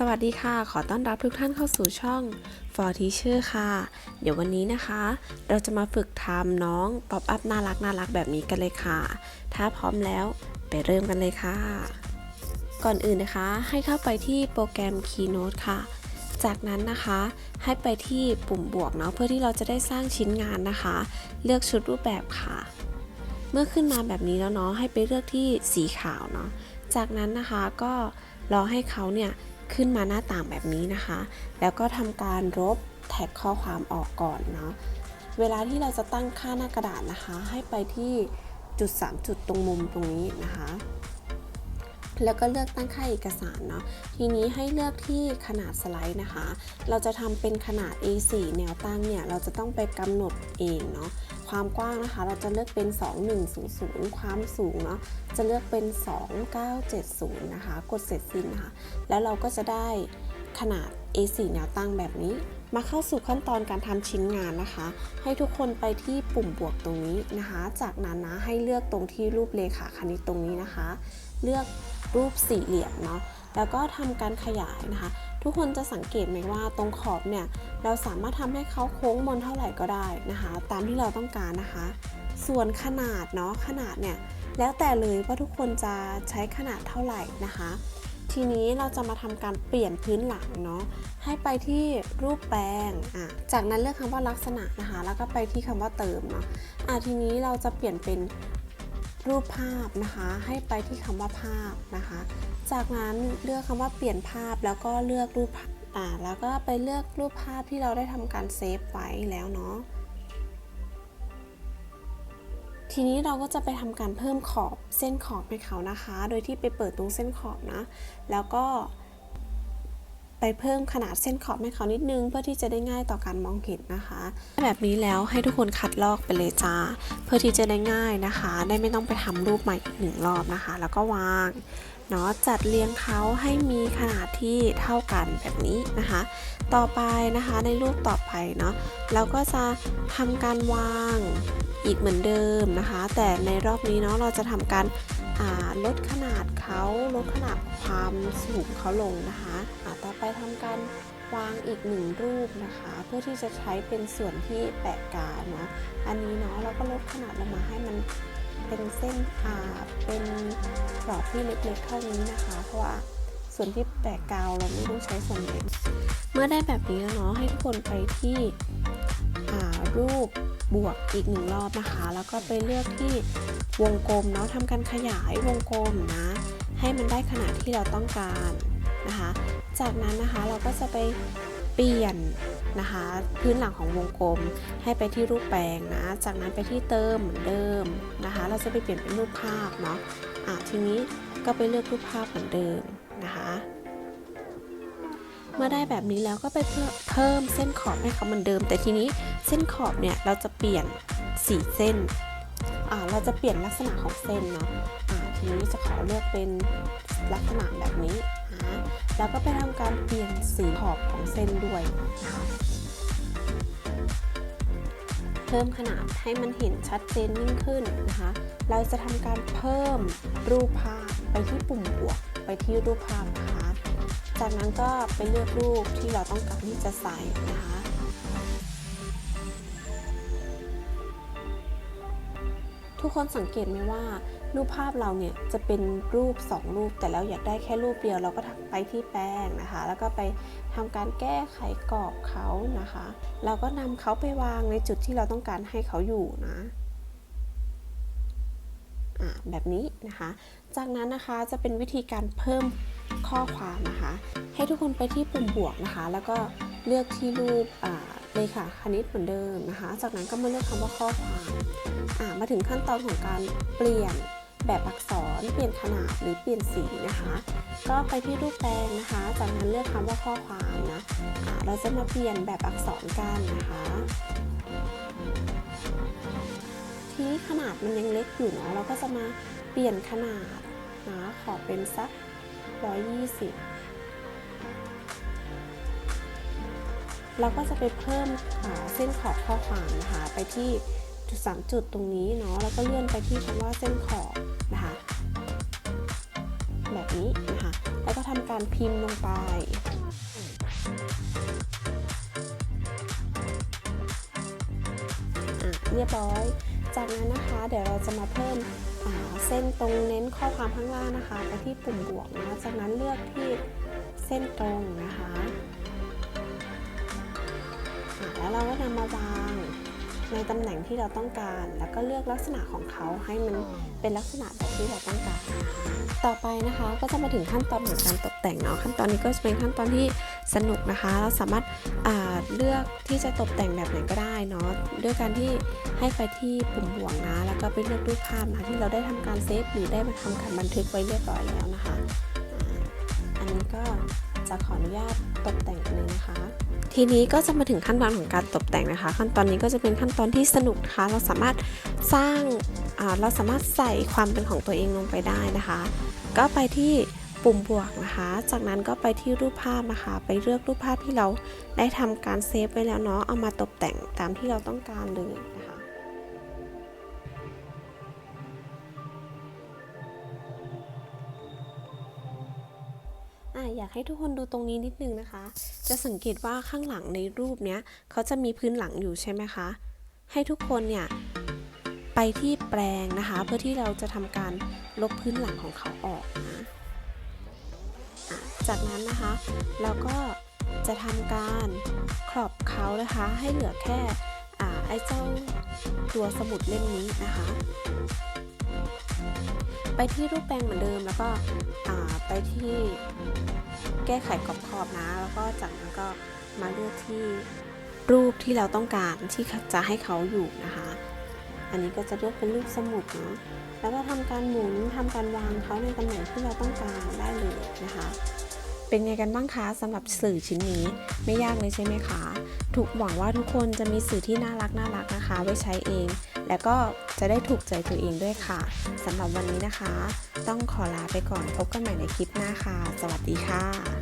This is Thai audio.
สวัสดีค่ะ ขอต้อนรับทุกท่านเข้าสู่ช่อง For Teacher ค่ะ เดี๋ยววันนี้นะคะ เราจะมาฝึกทำน้องป๊อปอัพน่ารักน่ารักแบบนี้กันเลยค่ะ ถ้าพร้อมแล้วไปเริ่มกันเลยค่ะ ก่อนอื่นนะคะให้เข้าไปที่โปรแกรม Keynote ค่ะ จากนั้นนะคะให้ไปที่ปุ่มบวกเนาะเพื่อที่เราจะได้สร้างชิ้นงานนะคะ เลือกชุดรูปแบบค่ะ เมื่อขึ้นมาแบบนี้แล้วเนาะให้ไปเลือกที่สีขาวเนาะจากนั้นนะคะก็รอให้เขาเนี่ย ขึ้นมาหน้าต่างแบบนี้นะคะ แล้วก็ทำการลบแท็กข้อความออกก่อนเนาะ เวลาที่เราจะตั้งค่าหน้ากระดาษนะคะ ให้ไปที่จุด 3 จุดตรงมุมตรงนี้นะคะ แล้วก็เลือกตั้งค่าเอกสารเนาะ ทีนี้ให้เลือกที่ขนาดสไลด์นะคะ เราจะทำเป็นขนาด A4 แนวตั้งเนี่ย เราจะต้องไปกำหนดเองเนาะ ความกว้างนะคะ เราจะเลือกเป็น 2100 ความสูงเนาะจะเลือกเป็น 2970 นะคะ กดเสร็จสิ้นนะคะ แล้วเราก็จะได้ขนาด A4 แนวตั้งแบบนี้ มาเข้าสู่ขั้นตอนการทำชิ้นงานนะคะ ให้ทุกคนไปที่ปุ่มบวกตรงนี้นะคะ จากนั้นนะให้เลือกตรงที่รูปเลขาคณิตตรงนี้นะคะ เลือกรูปสี่เหลี่ยมเนาะแล้วก็ทำการขยายนะคะ ทุกคนจะสังเกตไหมว่าตรงขอบเนี่ยเราสามารถทำให้เขาโค้งมนเท่าไหร่ก็ได้นะคะ ตามที่เราต้องการนะคะ ส่วนขนาดเนาะขนาดเนี่ยแล้วแต่เลยว่าทุกคนจะใช้ขนาดเท่าไหร่นะคะ ทีนี้เราจะมาทำการเปลี่ยนพื้นหลังเนาะให้ไปที่รูปแปลงอะจากนั้นเลือกคำว่าลักษณะนะคะแล้วก็ไปที่คำว่าเติมเนาะอะทีนี้เราจะเปลี่ยนเป็นรูปภาพนะคะ ให้ไปที่คำว่าภาพนะคะ จากนั้นเลือกคำว่าเปลี่ยนภาพแล้วก็เลือกรูปอ่าแล้วก็ไปเลือกรูปภาพที่เราได้ทำการเซฟไว้แล้วเนาะ ทีนี้เราก็จะไปทำการเพิ่มขอบเส้นขอบให้เขานะคะ โดยที่ไปเปิดตรงเส้นขอบนะ แล้วก็ ไปเพิ่มขนาดเส้นขอบให้เขานิดนึง เพื่อที่จะได้ง่ายต่อการมองเห็นนะคะ แบบนี้แล้วให้ทุกคนคัดลอกไปเลยจ้า เพื่อที่จะได้ง่ายนะคะ ได้ไม่ต้องไปทำรูปใหม่อีกหนึ่งรอบนะคะ แล้วก็วาง เนาะจัดเรียงเขาให้มีขนาดที่เท่ากันแบบนี้นะคะ ต่อไปนะคะในรูปต่อไปเนาะเราก็จะทำการวางอีกเหมือนเดิมนะคะ แต่ในรอบนี้เนาะเราจะทำการาลดขนาดเขาลดขนาดความสูงเขาลงนะคะต่อไปทำการวางอีกหนึ่งรูปนะคะ เพื่อที่จะใช้เป็นส่วนที่แปะกาเนาะอันนี้เนาะเราก็ลดขนาดลงมาให้มัน เป็นเส้นอ่าเป็นกรอบที่เล็กๆเท่านี้นะคะ เพราะว่าส่วนที่แปะกาวเราไม่ต้องใช้ส่วนเล็กเมื่อได้แบบนี้แล้วเนาะให้ทุกคนไปที่อ่ารูปบวกอีกหนึ่งรอบนะคะ แล้วก็ไปเลือกที่วงกลมเนาะทำการขยายวงกลมนะ ให้มันได้ขนาดที่เราต้องการนะคะ จากนั้นนะคะเราก็จะไปเปลี่ยน นะคะ พื้นหลังของวงกลมให้ไปที่รูปแปลงนะ จากนั้นไปที่เติมเหมือนเดิมนะคะ เราจะไปเปลี่ยนเป็นรูปภาพเนาะะทีนี้ก็ไปเลือกรูปภาพเหมือนเดิมนะคะเมื่อได้แบบนี้แล้วก็ไปเพิ่มเส้นขอบให้เขาเหมือนเดิม แต่ทีนี้เส้นขอบเนี่ยเราจะเปลี่ยนสีเส้นเราจะเปลี่ยนลักษณะของเส้นเนาะ ทีนี้จะขอเลือกเป็นลักษณะแบบนี้นะแล้วก็ไปทำการเปลี่ยนสีขอบของเส้นด้วยนะคะเพิ่มขนาดให้มันเห็นชัดเจนยิ่งขึ้นนะคะ เราจะทำการเพิ่มรูปภาพไปที่ปุ่มบวกไปที่รูปภาพนะคะ จากนั้นก็ไปเลือกรูปที่เราต้องการที่จะใส่นะคะ ทุกคนสังเกตไหมว่า รูปภาพเราเนี่ยจะเป็นรูป 2 รูป แต่แล้วอยากได้แค่รูปเดียวเราก็ไปที่แป้งนะคะ แล้วก็ไปทำการแก้ไขกรอบเขานะคะ เราก็นำเขาไปวางในจุดที่เราต้องการให้เขาอยู่นะอะแบบนี้นะคะ จากนั้นนะคะจะเป็นวิธีการเพิ่มข้อความนะคะ ให้ทุกคนไปที่ปุ่มบวกนะคะ แล้วก็เลือกที่รูปอ่า เลขาคณิตเหมือนเดิมนะคะ จากนั้นก็มาเลือกคำว่าข้อความอ่ามาถึงขั้นตอนของการเปลี่ยนแบบอักษร เปลี่ยนขนาดหรือเปลี่ยนสีนะคะ ก็ไปที่รูปแปลงนะคะ จากนั้นเลือกคำว่าข้อความนะอ่าเราจะมาเปลี่ยนแบบอักษรกันนะคะทีนี้ขนาดมันยังเล็กอยู่เนาะเราก็จะมาเปลี่ยนขนาดนะขอเป็นสัก 120 เราก็จะไปเพิ่มเส้นขอบข้อความนะคะไปที่จุด3จุดตรงนี้เนาะแล้วก็เลื่อนไปที่คำว่าเส้นขอบนะคะแบบนี้นะคะแล้วก็ทำการพิมพ์ลงไปเรียบร้อย จากนั้นนะคะเดี๋ยวเราจะมาเพิ่มเส้นตรงเน้นข้อความข้างล่างนะคะ ไปที่ปุ่มบวกนะจากนั้นเลือกที่เส้นตรงนะคะ อะแล้วเราก็นำมาวางในตำแหน่งที่เราต้องการ แล้วก็เลือกลักษณะของเขาให้มันเป็นลักษณะแบบที่เราต้องการนะคะต่อไปนะคะก็จะมาถึงขั้นตอนของการตกแต่งเนาะขั้นตอนนี้ก็จะเป็นขั้นตอนที่สนุกนะคะ เราสามารถอ่าเลือกที่จะตกแต่งแบบไหนก็ได้เนาะด้วยการที่ให้ไปที่ปุ่มบวกนะ แล้วก็ไปเลือกรูปภาพนะที่เราได้ทำการเซฟหรือได้มาทำการบันทึกไว้เรียบร้อยแล้วนะคะอ่าอันนี้ก็ จะขออนุญาตตกแต่งเลยนะคะ ทีนี้ก็จะมาถึงขั้นตอนของการตกแต่งนะคะ ขั้นตอนนี้ก็จะเป็นขั้นตอนที่สนุกนะคะ เราสามารถสร้างเราสามารถใส่ความเป็นของตัวเองลงไปได้นะคะ ก็ไปที่ปุ่มบวกนะคะ จากนั้นก็ไปที่รูปภาพนะคะ ไปเลือกรูปภาพที่เราได้ทำการเซฟไว้แล้วเนาะ เอามาตกแต่งตามที่เราต้องการเลย อะอยากให้ทุกคนดูตรงนี้นิดนึงนะคะ จะสังเกตว่าข้างหลังในรูปเนี้ยเขาจะมีพื้นหลังอยู่ใช่ไหมคะ ให้ทุกคนเนี่ยไปที่แปลงนะคะ เพื่อที่เราจะทำการลบพื้นหลังของเขาออกนะะจากนั้นนะคะเราก็จะทำการครอบเขานะคะ ให้เหลือแค่อ่าไอ้เจ้าตัวสมุดเล่มนี้นะคะ ไปที่รูปแปลงเหมือนเดิมแล้วก็ไปที่แก้ไขกรอบขอบนะ แล้วก็จากนั้นก็มาเลือกที่รูปที่เราต้องการที่จะให้เขาอยู่นะคะ อันนี้ก็จะเลือกเป็นรูปสมุดเนาะแล้วก็ทำการหมุนทำการวางเขาในตำแหน่งที่เราต้องการได้เลยนะคะ เป็นไงกันบ้างคะสำหรับสื่อชิ้นนี้ไม่ยากเลยใช่ไหมคะถูกหวังว่าทุกคนจะมีสื่อที่น่ารักน่ารักนะคะ ไว้ใช้เอง และก็จะได้ถูกใจตัวเองด้วยค่ะสำหรับวันนี้นะคะ ต้องขอลาไปก่อนพบกันใหม่ในคลิปหน้าค่ะ สวัสดีค่ะ